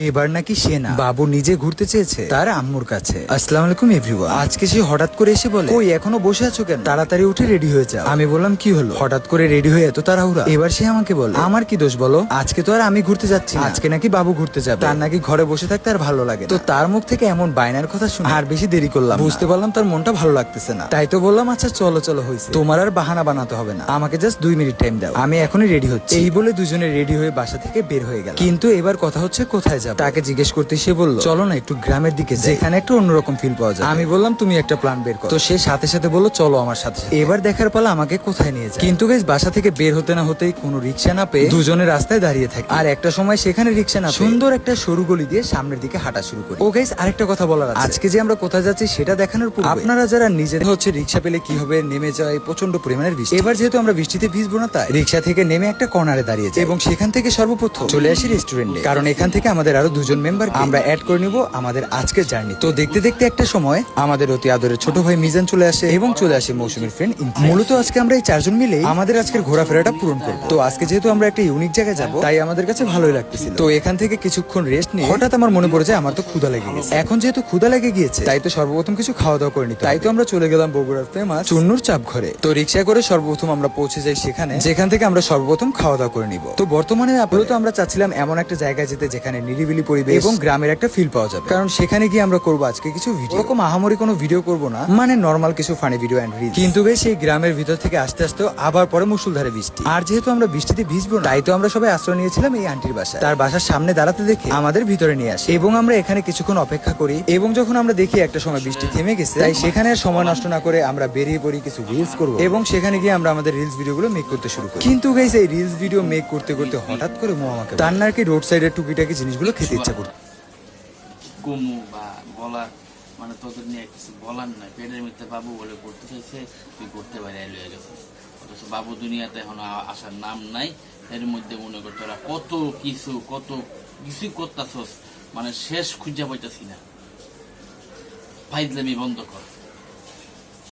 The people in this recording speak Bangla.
এবার নাকি সে না। বাবু নিজে ঘুরতে চেয়েছে। তার আম্মুর কাছে। আসসালামু আলাইকুম এভরিওয়ান আজকে সে হঠাৎ করে এসে বলে কই এখনও বসে আছো কেন? তাড়াতাড়ি উঠে রেডি হয়ে যাও। আমি বললাম কি হলো? হঠাৎ করে রেডি হয়ে এত তাড়াহুড়া? এবার সে আমাকে বলে আমার কি দোষ বলো? আজকে তো আর আমি ঘুরতে যাচ্ছি না। আজকে নাকি বাবু ঘুরতে যাবে। তার নাকি ঘরে বসে থাকতে আর ভালো লাগে না। তো তার মুখ থেকে এমন বায়নার কথা শুনে আর বেশি দেরি করলাম না। বুঝতে পারলাম তার মনটা ভালো লাগতেছে না। তাই তো বললাম আচ্ছা চলো চলো হয়েছে তোমার আর বাহানা বানাতে হবে না। আমাকে জাস্ট দুই মিনিট টাইম দাও। আমি এখনই রেডি হচ্ছি। এই বলে দুজনে রেডি হয়ে বাসা থেকে বের হয়ে গেল কিন্তু এবার কথা হচ্ছে কোথায় যাব? তাকে জিজ্ঞেস করতে সে বলল চলো না একটু গ্রামের দিকে যেখানে একটু অন্যরকম ফিল পাওয়া যায় আমি বললাম তুমি একটা প্ল্যান বের করো। তো সে সাথে সাথে বলল চলো আমার সাথে। এবার দেখার পালা আমাকে কোথায় নিয়ে যায়। কিন্তু গাইজ বাসা থেকে বের হতে না হতেই কোনো রিক্সা না পেয়ে দুজনে রাস্তায় দাঁড়িয়ে থাকে। আর একটা সময় সেখানে রিক্সা না পেয়ে সুন্দর একটা সরু গলি দিয়ে সামনের দিকে হাঁটা শুরু করি। ও গাইজ আরেকটা কথা বলার আছে। আজকে যে আমরা কোথায় যাচ্ছি সেটা দেখানোর পূর্বে আপনারা যারা নিজেদের হচ্ছে রিক্সা পেলে কি হবে নেমে যায় প্রচণ্ড পরিমাণের বৃষ্টি। এবার যেহেতু আমরা বৃষ্টিতে ভিজবো না তাই রিক্সা থেকে নেমে একটা কর্নারে দাঁড়িয়েছে এবং সেখান থেকে সর্বপ্রথম চলে আসি রেস্টুরেন্টে কারণ এখান থেকে আমাদের আরও দুজন মেম্বার আমরা অ্যাড করে নিব আমাদের আজকের জার্নি তো দেখতে দেখতে একটা সময় আমাদের অতি আদরের ছোট ভাই মিজান চলে আসে এবং চলে আসে মৌসুমীর ফ্রেন্ড মূলত আজকে আমরা এই চারজন মিলে আমাদের আজকের ঘোরাফেরাটা পূরণ করব। তো আজকে যেহেতু আমরা একটা ইউনিক জায়গায় যাব, তাই আমাদের কাছে ভালোই লাগতেছিল। তো এখান থেকে কিছুক্ষণ রেস্ট নিয়ে হঠাৎ আমার মনে পড়ে যায় আমার তো ক্ষুধা লেগে গেছে। এখন যেহেতু ক্ষুধা লেগে গিয়েছে, তাই তো সর্বপ্রথম কিছু খাওয়া দাওয়া করে নিতে তাই তো আমরা চলে গেলাম বগুড়ার ফেমাস চুন্নুর চাপ ঘরে। তো রিক্সা করে সর্বপ্রথম আমরা পৌঁছে যাই সেখানে, যেখান থেকে আমরা সর্বপ্রথম খাওয়া দাওয়া করে নিব। তো বর্তমানে আপাতত আমরা চাচ্ছিলাম এমন একটা জায়গায় যেতে যেখানে নিরিবিলি পরিবেশ। এবং গ্রামের একটা ফিল পাওয়া যাবে। কারণ সেখানে গিয়ে আমরা করব আজকে কিছু ভিডিও এরকম আহামরি কোনো ভিডিও করব না। মানে নর্মাল কিছু ফানি ভিডিও এন্ড রিল কিন্তু বেশ সেই গ্রামের ভিতর থেকে আস্তে আস্তে আবার পরে মুসুলধারে বৃষ্টি। আর যেহেতু আমরা বৃষ্টিতে ভিজবো না তাই তো আমরা সবাই আশ্রয় নিয়েছিলাম এই আন্টির বাসায়। তার বাসার সামনে দাঁড়াতে দেখে আমাদের ভিতরে নিয়ে আসে। এবং আমরা এখানে কিছুক্ষণ অপেক্ষা করি এবং যখন আমরা দেখি একটা সময় বৃষ্টি থেমে গেছে তাই সেখানে সময় নষ্ট না করে আমরা বেরিয়ে পড়ি কিছু রিলস করব। এবং সেখানে গিয়ে আমরা আমাদের রিলস ভিডিওগুলো মেক করতে শুরু করি। কিন্তু গাইস এই রিলস ভিডিও মেক করতে করতে হঠাৎ করে মো আমাকে তার নাকি রোড সাইডের টুকিটাকি জিনিসগুলো খেতে ইচ্ছা করতো। কমু বা বলার মানে তোদের নিয়ে কিছু বলার নাই, পেটের মধ্যে বাবু বলে করতে চাইছে, তুই করতে পারি লয়ে গেছে। অথচ বাবু দুনিয়াতে এখন আসার নাম নাই, এর মধ্যে মনে কর তোরা কত কিছু, কত কিছুই করতাছস মানে শেষ খুঁজা পাইতাছি না। ফাইজলামি বন্ধ কর।